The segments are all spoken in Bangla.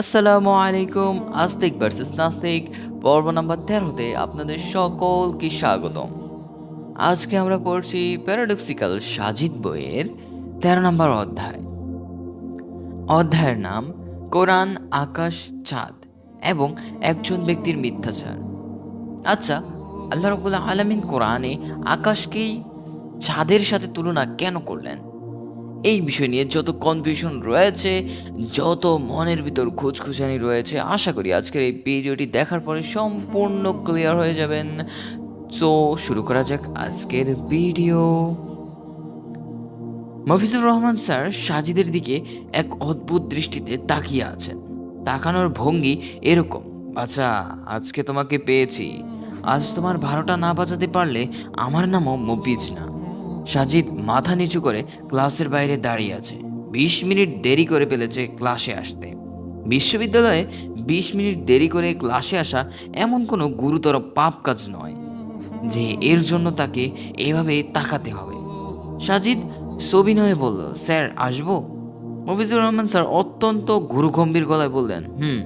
আসসালামু আলাইকুম, আস্তিক ভার্সেস নাস্তিক, পর্ব নাম্বার তেরোতে আপনাদের সকলকে স্বাগতম। আজকে আমরা পড়ছি প্যারাডক্সিক্যাল সাজিদ বইয়ের তেরো নম্বর অধ্যায়। অধ্যায়ের নাম, কোরআন আকাশ চাঁদ এবং একজন ব্যক্তির মিথ্যাচার। আচ্ছা আল্লাহ রবুল্লাহ আলমিন কোরআনে আকাশকেই চাঁদের সাথে তুলনা কেন করলেন? এই বিষয় নিয়ে যত কনফিউশন রয়েছে, যত মনের ভিতর খুঁজখুঁজানি রয়েছে, আশা করি আজকের এই ভিডিওটি দেখার পরে সম্পূর্ণ ক্লিয়ার হয়ে যাবেন। সো শুরু করা যাক আজকের ভিডিও মফিজুর রহমান স্যার সাজিদের দিকে এক অদ্ভুত দৃষ্টিতে তাকিয়ে আছেন। তাকানোর ভঙ্গি এরকম আচ্ছা আজকে তোমাকে পেয়েছি। আজ তোমার ভাড়াটা না বাজাতে পারলে আমার নামও মফিজ না। সাজিদ মাথা নিচু করে ক্লাসের বাইরে দাঁড়িয়ে আছে। বিশ মিনিট দেরি করে ফেলেছে ক্লাসে আসতে। বিশ্ববিদ্যালয়ে বিশ মিনিট দেরি করে ক্লাসে আসা এমন কোনো গুরুতর পাপ কাজ নয়, যে এর জন্য তাকে এভাবে তাকাতে হবে। সাজিদ সবিনয়ে বলল, স্যার, আসব? মফিজুর রহমান স্যার অত্যন্ত গুরুগম্ভীর গলায় বললেন, হুম।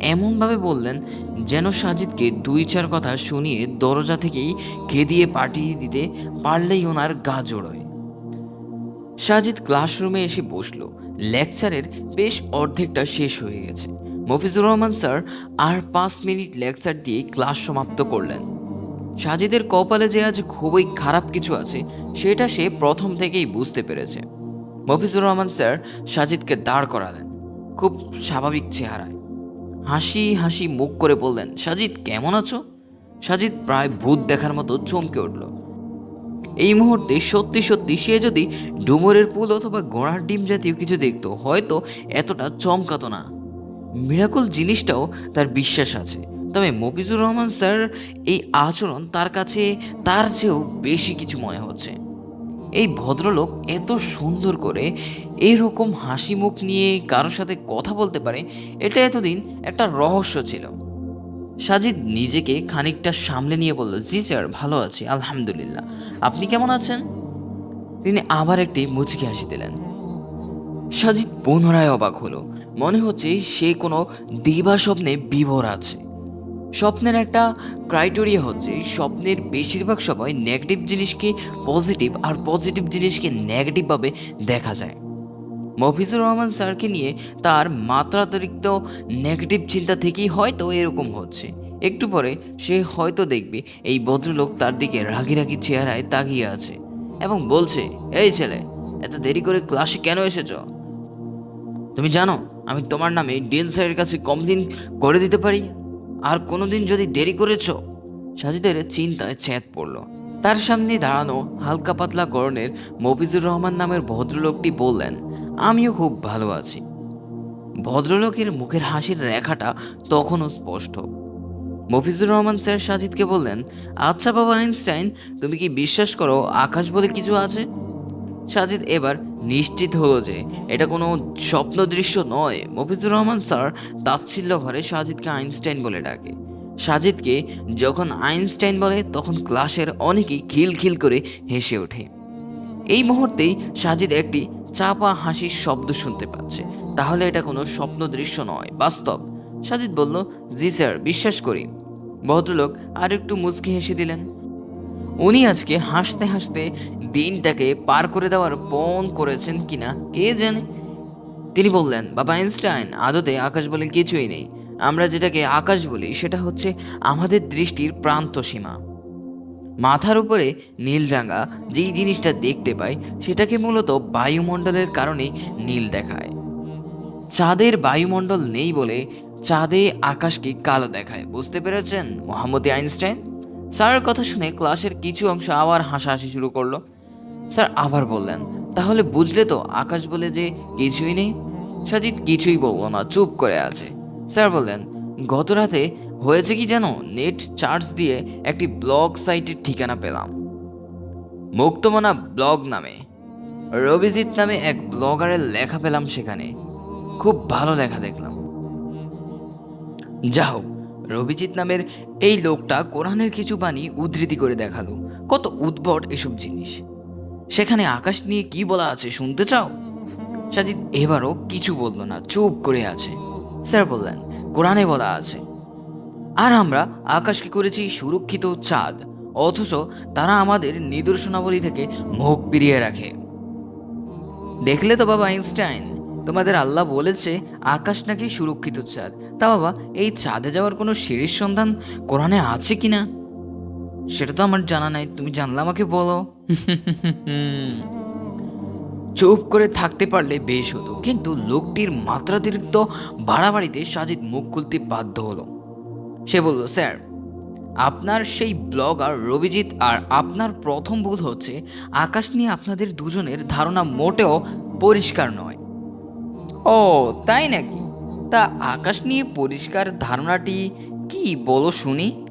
এমনভাবে বললেন যেন সাজিদকে দুই চার কথা শুনিয়ে দরজা থেকেই খেদিয়ে পাঠিয়ে দিতে পারলেই ওনার গা জোড়োয়। সাজিদ ক্লাসরুমে এসে বসল। লেকচারের বেশ অর্ধেকটা শেষ হয়ে গেছে। মফিজুর রহমান স্যার আর পাঁচ মিনিট লেকচার দিয়ে ক্লাস সমাপ্ত করলেন। সাজিদের কপালে যে আজ খুবই খারাপ কিছু আছে, সেটা সে প্রথম থেকেই বুঝতে পেরেছে। মফিজুর রহমান স্যার সাজিদকে দাঁড় করালেন। খুব স্বাভাবিক চেহারায়। হাসি হাসি মুখ করে বললেন, সাজিদ, কেমন আছো? সাজিদ প্রায় ভূত দেখার মতো চমকে উঠল। এই মুহূর্তে সত্যি সত্যি সে যদি ডুমুরের পুল অথবা গোড়ার ডিম জাতীয় কিছু দেখতো, হয়তো এতটা চমকাতো না। মিরাকল জিনিসটাও তার বিশ্বাস আছে। তবে মফিজুর রহমান স্যার, এই আচরণ তার কাছে, তার চেয়েও বেশি কিছু মনে হচ্ছে। এই ভদ্রলোক এত সুন্দর করে এইরকম হাসি মুখ নিয়ে কারোর সাথে কথা বলতে পারে, এটা এতদিন একটা রহস্য ছিল। সাজিদ নিজেকে খানিকটা সামলে নিয়ে বলল, জি স্যার, ভালো আছি, আলহামদুলিল্লাহ। আপনি কেমন আছেন? তিনি আবার একটি মুচকি হাসি দিলেন। সাজিদ পুনরায় অবাক হলো। মনে হচ্ছে সে কোনো দিবা স্বপ্নে বিভোর আছে। স্বপ্নের একটা ক্রাইটেরিয়া হচ্ছে স্বপ্নের বেশিরভাগ সময় নেগেটিভ জিনিসকে পজিটিভ আর পজিটিভ জিনিসকে নেগেটিভভাবে দেখা যায়। মফিজুর রহমান স্যারকে নিয়ে তার মাত্রাতিরিক্ত নেগেটিভ চিন্তা থেকেই হয়তো এরকম হচ্ছে। একটু পরে সে হয়তো দেখবে এই ভদ্রলোক তার দিকে রাগি রাগি চেহারায় তাকিয়ে আছে এবং বলছে, এই ছেলে, এত দেরি করে ক্লাসে কেন এসেছ? তুমি জানো, আমি তোমার নামে ডিন স্যারের কাছে কমপ্লেন করে দিতে পারি? আর কোনোদিন যদি দেরি করেছ? সাজিদের চিন্তায় ছেদ পড়ল। তার সামনে দাঁড়ানো হালকা পাতলা গরনের মফিজুর রহমান নামের ভদ্রলোকটি বললেন, আমিও খুব ভালো আছি। ভদ্রলোকের মুখের হাসির রেখাটা তখনও স্পষ্ট। মফিজুর রহমান স্যার সাজিদকে বললেন আচ্ছা বাবা আইনস্টাইন, তুমি কি বিশ্বাস করো আকাশ বলে কিছু আছে? সাজিদ এবার নিশ্চিত হলো যে এটা কোনো স্বপ্ন দৃশ্য নয়। মফিজুর রহমান স্যার তাচ্ছিল্য ভরে সাজিদকে আইনস্টাইন বলে ডাকে। সাজিদকে যখন আইনস্টাইন বলে, তখন ক্লাসের অনেকেই খিলখিল করে হেসে ওঠে। এই মুহূর্তেই সাজিদ একটি চাপা হাসির শব্দ শুনতে পাচ্ছে। তাহলে এটা কোনো স্বপ্ন দৃশ্য নয়, বাস্তব। সাজিদ বলল, জি স্যার, বিশ্বাস করি। ভদ্রলোক আর একটু মুচকি হেসে দিলেন। উনি আজকে হাসতে হাসতে দিনটাকে পার করে দেওয়ার পণ করেছেন কিনা কে জানে? তিনি বললেন, বাবা আইনস্টাইন, আদতে আকাশ বলে কিছুই নেই। আমরা যেটাকে আকাশ বলি, সেটা হচ্ছে আমাদের দৃষ্টির প্রান্ত সীমা। মাথার উপরে নীলরাঙা যেই জিনিসটা দেখতে পাই, সেটাকে মূলত বায়ুমণ্ডলের কারণে নীল দেখায়। চাঁদের বায়ুমণ্ডল নেই বলে চাঁদে আকাশকে কালো দেখায়, বুঝতে পেরেছেন মোহাম্মদ আইনস্টাইন? স্যারের কথা শুনে ক্লাসের কিছু অংশ আবার হাসাহাসি শুরু করল। স্যার, আবার বললেন। তাহলে বুঝলে তো, আকাশ বলে যে কিছুই নেই? সাজিদ কিছুই বলব না, চুপ করে আছে। স্যার বললেন, গত রাতে হয়েছে কি জানো নেট চার্জ দিয়ে একটি ব্লগ সাইটের ঠিকানা পেলাম। মুক্তমনা ব্লগ নামে। রবিজিৎ নামে এক ব্লগারের লেখা পেলাম সেখানে। খুব ভালো লেখা দেখলাম। যা হোক, রবিজিৎ নামের এই লোকটা কোরআনের কিছু বাণী উদ্ধৃতি করে দেখাল। কত উদ্ভট এসব জিনিস। সেখানে আকাশ নিয়ে কি বলা আছে শুনতে চাও? সাজিদ এবারও কিছু বলল না, চুপ করে আছে। স্যার বললেন, কোরআনে বলা আছে। আর আমরা আকাশকে করেছি? সুরক্ষিত চাঁদ। অথচ তারা আমাদের নিদর্শনাবলী থেকে মুখ ফিরিয়ে রাখে। দেখলে তো বাবা আইনস্টাইন, তোমাদের আল্লাহ বলেছে আকাশ নাকি সুরক্ষিত চাঁদ। তা বাবা, এই চাঁদে যাওয়ার কোনো সিঁড়ির সন্ধান কোরআনে আছে কিনা? সেটা তো আমার জানা নাই, তুমি জানলে আমাকে বলো। চুপ করে থাকতে পারলে বেশ হতো, কিন্তু লোকটির মাত্রাতিরিক্ত বাড়াবাড়িতে সাজিদ মুখ খুলতে বাধ্য হলো। সে বলল, স্যার, আপনার সেই ব্লগার রবিজিৎ আর আপনার প্রথম ভুল হচ্ছে আকাশ নিয়ে আপনাদের দুজনের ধারণা মোটেও পরিষ্কার নয়। ও, তাই নাকি? তা আকাশ নিয়ে পরিষ্কার ধারণাটি কি বলো শুনি।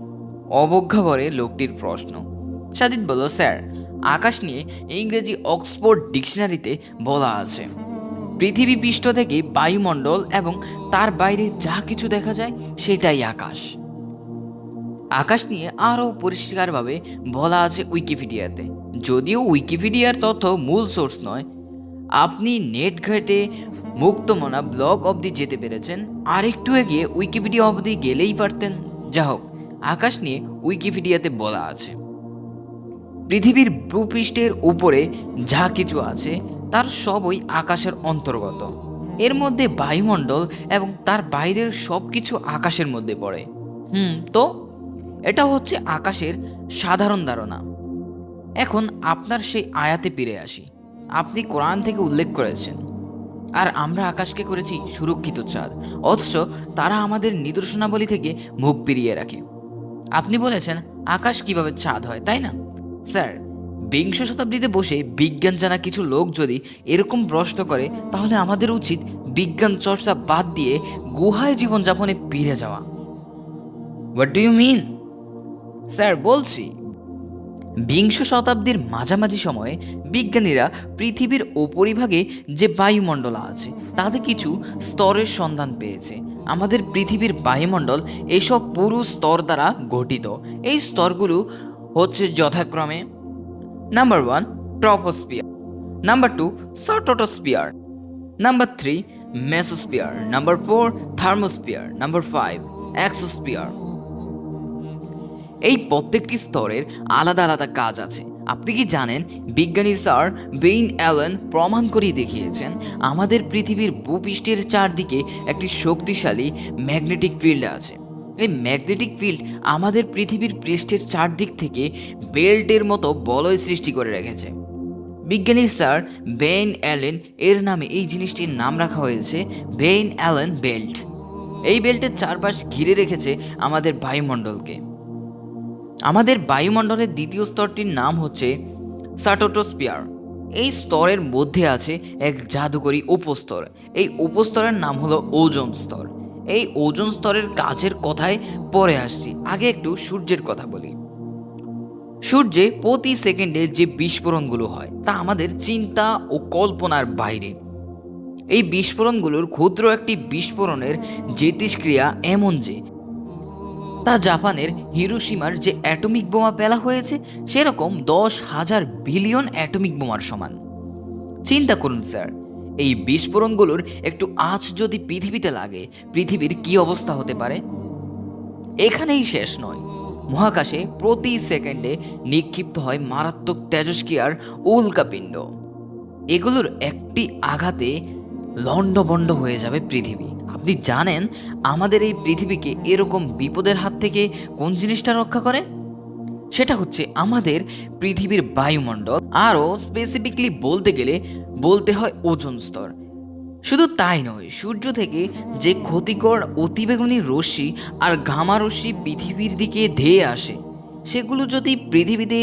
অবজ্ঞা ভরে লোকটির প্রশ্ন। সাজিদ বলল, স্যার, আকাশ নিয়ে ইংরেজি অক্সফোর্ড ডিকশনারিতে বলা আছে। পৃথিবী পৃষ্ঠ থেকে বায়ুমণ্ডল এবং তার বাইরে যা কিছু দেখা যায়, সেটাই আকাশ। আকাশ নিয়ে আরও পরিষ্কারভাবে বলা আছে উইকিপিডিয়াতে। যদিও উইকিপিডিয়ার তথ্য মূল সোর্স নয়, আপনি নেট ঘেটে মুক্তমনা ব্লগ অবধি যেতে পেরেছেন। আর একটু এগিয়ে উইকিপিডিয়া অবধি গেলেই পারতেন। যা হোক আকাশ নিয়ে উইকিপিডিয়াতে বলা আছে। পৃথিবীর ভূপৃষ্ঠের উপরে যা কিছু আছে, তার সবই আকাশের অন্তর্গত। এর মধ্যে বায়ুমণ্ডল এবং তার বাইরের সব কিছু আকাশের মধ্যে পড়ে। হুম, তো? এটা হচ্ছে আকাশের সাধারণ ধারণা। এখন আপনার সেই আয়াতে ফিরে আসি। আপনি কোরআন থেকে উল্লেখ করেছেন। আর আমরা আকাশকে করেছি সুরক্ষিত চাঁদ অথচ তারা আমাদের নিদর্শনাবলী থেকে মুখ ফিরিয়ে রাখে। আপনি বলেছেন আকাশ কীভাবে চাঁদ হয়, তাই না? স্যার, বিংশ শতাব্দীতে বসে বিজ্ঞান জানা কিছু লোক যদি এরকম প্রশ্ন করে, তাহলে আমাদের উচিত বিজ্ঞান চর্চা বাদ দিয়ে গুহায় জীবনযাপনে ফিরে যাওয়া। What do you mean sir, বলছি, বিংশ শতাব্দীর মাঝামাঝি সময়ে বিজ্ঞানীরা পৃথিবীর উপরিভাগে যে বায়ুমণ্ডল আছে, তাতে কিছু স্তরের সন্ধান পেয়েছে। আমাদের পৃথিবীর বায়ুমণ্ডল এসব পুরু স্তর দ্বারা গঠিত। এই স্তরগুলো হচ্ছে যথাক্রমে number one troposphere number two stratosphere number three mesosphere number four thermosphere number five exosphere এই প্রত্যেকটি স্তরের আলাদা আলাদা কাজ আছে। আপনি কি জানেন, বিজ্ঞানী স্যার বেইন অ্যালেন প্রমাণ করিয়ে দেখিয়েছেন, আমাদের পৃথিবীর ভূপৃষ্ঠের চারদিকে একটি শক্তিশালী ম্যাগনেটিক ফিল্ড আছে। এই ম্যাগনেটিক ফিল্ড আমাদের পৃথিবীর পৃষ্ঠের চারদিক থেকে বেল্টের মতো বলয় সৃষ্টি করে রেখেছে। বিজ্ঞানী স্যার বেইন অ্যালেন এর নামে এই জিনিসটির নাম রাখা হয়েছে বেইন অ্যালেন বেল্ট। এই বেল্টের চারপাশ ঘিরে রেখেছে আমাদের বায়ুমণ্ডলকে। আমাদের বায়ুমণ্ডলের দ্বিতীয় স্তরটির নাম হচ্ছে সাটোটোস্পিয়ার এই স্তরের মধ্যে আছে এক জাদুকরী উপস্তর। এই উপস্তরের নাম হলো ওজোন স্তর। এই ওজোন স্তরের কাজের কথায় পরে আসছি। আগে একটু সূর্যের কথা বলি। সূর্যে প্রতি সেকেন্ডে যে বিস্ফোরণগুলো হয়, তা আমাদের চিন্তা ও কল্পনার বাইরে। এই বিস্ফোরণগুলোর ক্ষুদ্র একটি বিস্ফোরণের জ্যোতিষ্ক্রিয়া এমন যে তা জাপানের হিরোসীমার যে অ্যাটমিক বোমা পেলা হয়েছে, সেরকম দশ হাজার বিলিয়ন অ্যাটমিক বোমার সমান। চিন্তা করুন, স্যার, এই বিস্ফোরণগুলোর একটু আঁচ যদি পৃথিবীতে লাগে, পৃথিবীর কি অবস্থা হতে পারে? এখানেই শেষ নয়। মহাকাশে প্রতি সেকেন্ডে নিক্ষিপ্ত হয় মারাত্মক তেজস্ক্রিয়ার উল্কাপিণ্ড। এগুলোর একটি আঘাতে লণ্ডভণ্ড হয়ে যাবে পৃথিবী। আপনি জানেন আমাদের এই পৃথিবীকে এরকম বিপদের হাত থেকে কোন জিনিসটা রক্ষা করে? সেটা হচ্ছে আমাদের পৃথিবীর বায়ুমণ্ডল। আরও স্পেসিফিকলি বলতে গেলে বলতে হয় ওজন স্তর। শুধু তাই নয়, সূর্য থেকে যে ক্ষতিকর অতিবেগুনি রশ্মি আর ঘামা রশ্মি পৃথিবীর দিকে ধেয়ে আসে, সেগুলো যদি পৃথিবীতে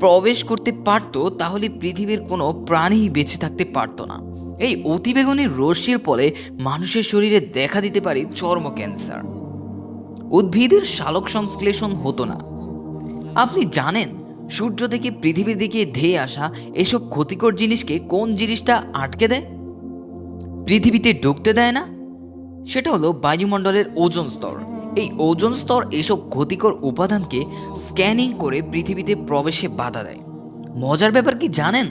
প্রবেশ করতে পারত, তাহলে পৃথিবীর কোনো প্রাণী বেঁচে থাকতে পারতো না। এই অতিবেগুনি রশ্মির ফলে মানুষের শরীরে দেখা দিতে পারে চর্ম ক্যান্সার। উদ্ভিদের শালক সংশ্লেষণ হতো না। আপনি জানেন, সূর্য থেকে পৃথিবীর দিকে ধেয়ে আসা এসব ক্ষতিকর জিনিসকে কোন জিনিসটা আটকে দেয়? পৃথিবীতে ঢুকতে দেয় না? সেটা হলো বায়ুমণ্ডলের ওজন স্তর। এই ওজন স্তর এসব ক্ষতিকর উপাদানকে স্ক্যানিং করে পৃথিবীতে প্রবেশে বাধা দেয়। মজার ব্যাপার কি জানেন?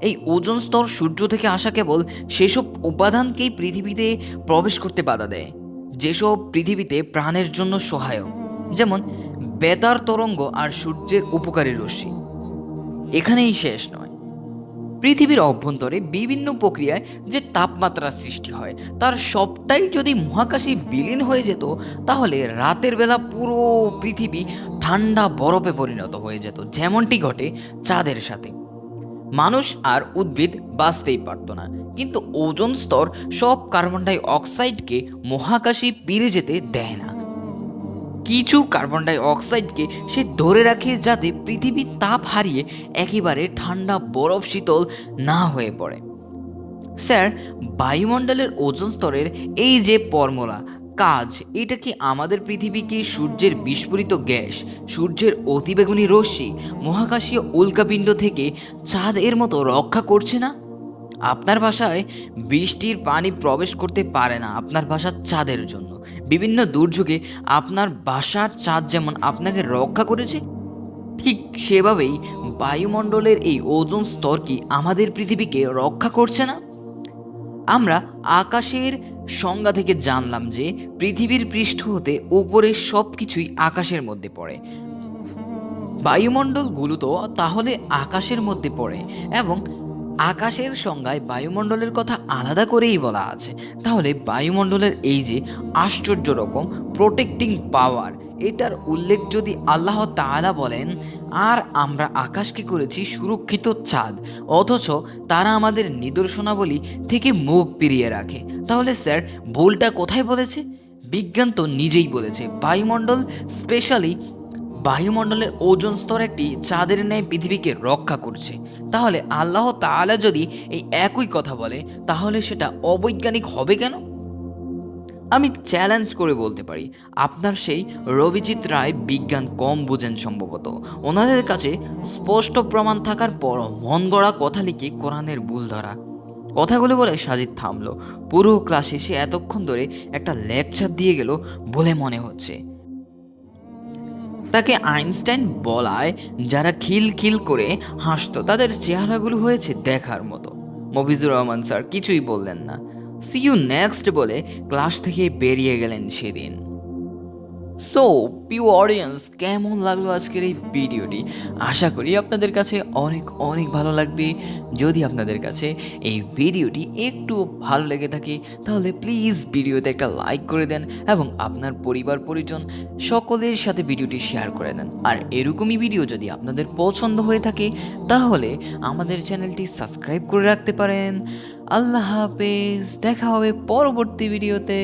এই ওজন স্তর সূর্য থেকে আসা কেবল সেসব উপাদানকেই পৃথিবীতে প্রবেশ করতে বাধা দেয়, যেসব পৃথিবীতে প্রাণের জন্য সহায়ক, যেমন বেতার তরঙ্গ আর সূর্যের উপকারী রশ্মি। এখানেই শেষ নয়। পৃথিবীর অভ্যন্তরে বিভিন্ন প্রক্রিয়ায় যে তাপমাত্রা সৃষ্টি হয়, তার সবটাই যদি মহাকাশে বিলীন হয়ে যেত, তাহলে রাতের বেলা পুরো পৃথিবী ঠান্ডা বরফে পরিণত হয়ে যেত, যেমনটি ঘটে চাঁদের সাথে। মানুষ আর উদ্ভিদ বাঁচতেই পারত না। কিন্তু ওজোন স্তর সব কার্বন ডাই অক্সাইডকে মহাকাশে পেরে যেতে দেয় না। কিছু কার্বন ডাই অক্সাইডকে সে ধরে রাখে যাতে পৃথিবীর তাপ হারিয়ে একেবারে ঠান্ডা, বরফ, শীতল না হয়ে পড়ে। স্যার, বায়ুমণ্ডলের ওজন স্তরের এই যে ফর্মুলা কাজ। এটা কি আমাদের পৃথিবীকে সূর্যের বিস্ফোরিত গ্যাস, সূর্যের অতিবেগুনি রশ্মি, মহাকাশীয় উল্কাপিণ্ড থেকে চাঁদ এর মতো রক্ষা করছে না? আপনার ভাষায় বৃষ্টির পানি প্রবেশ করতে পারে না আপনার বাসার চাঁদের জন্য। বিভিন্ন দুর্যোগে আপনার বাসার চাঁদ যেমন আপনাকে রক্ষা করেছে, ঠিক সেভাবেই বায়ুমণ্ডলের এই ওজোন স্তর কি আমাদের পৃথিবীকে রক্ষা করছে না? আমরা আকাশের সংজ্ঞা থেকে জানলাম যে পৃথিবীর পৃষ্ঠ হতে ওপরে সব কিছুই আকাশের মধ্যে পড়ে। বায়ুমণ্ডলগুলো তো তাহলে আকাশের মধ্যে পড়ে এবং আকাশের সংজ্ঞায় বায়ুমণ্ডলের কথা আলাদা করেই বলা আছে। তাহলে বায়ুমণ্ডলের এই যে আশ্চর্য রকম প্রোটেক্টিং পাওয়ার এটার উল্লেখ যদি আল্লাহ তাআলা বলেন, আর আমরা আকাশকে করেছি সুরক্ষিত চাঁদ অথচ তারা আমাদের নিদর্শনাবলী থেকে মুখ ফিরিয়ে রাখে। তাহলে স্যার, ভুলটা কোথায় বলেছে? বিজ্ঞান তো নিজেই বলেছে, বায়ুমণ্ডল, স্পেশালি বায়ুমণ্ডলের ওজন স্তর একটি চাঁদের ন্যায় পৃথিবীকে রক্ষা করছে। তাহলে আল্লাহ তাআলা যদি এই একই কথা বলে, তাহলে সেটা অবৈজ্ঞানিক হবে কেন? আমি চ্যালেঞ্জ করে বলতে পারি, আপনার সেই রবিজিৎ রায় বিজ্ঞান কম বোঝেন সম্ভবত। ওনাদের কাছে স্পষ্ট প্রমাণ থাকার পর মন গড়া কথা লিখে কোরআনের ভুল ধরা। কথাগুলো বলে সাজিদ থামলো। পুরো ক্লাসে সে এতক্ষণ ধরে একটা লেকচার দিয়ে গেল বলে মনে হচ্ছে। তাকে আইনস্টাইন বলায় যারা খিল খিল করে হাসতো, তাদের চেহারাগুলো হয়েছে দেখার মতো। মফিজুর রহমান স্যার কিছুই বললেন না। সি ইউ নেক্সট বলে ক্লাস থেকে বেরিয়ে গেলেন সেদিন। সো পিউ অডিয়েন্স কেমন লাগল আজকের এই ভিডিওটি? আশা করি আপনাদের কাছে অনেক অনেক ভালো লাগবে। যদি আপনাদের কাছে এই ভিডিওটি একটু ভালো লেগে থাকে, তাহলে প্লিজ ভিডিওতে একটা লাইক করে দেন এবং আপনার পরিবার, পরিজন সকলের সাথে ভিডিওটি শেয়ার করে দেন। আর এরকমই ভিডিও যদি আপনাদের পছন্দ হয়ে থাকে, তাহলে আমাদের চ্যানেলটি সাবস্ক্রাইব করে রাখতে পারেন। আল্লাহ হাফেজ দেখা হবে পরবর্তী ভিডিওতে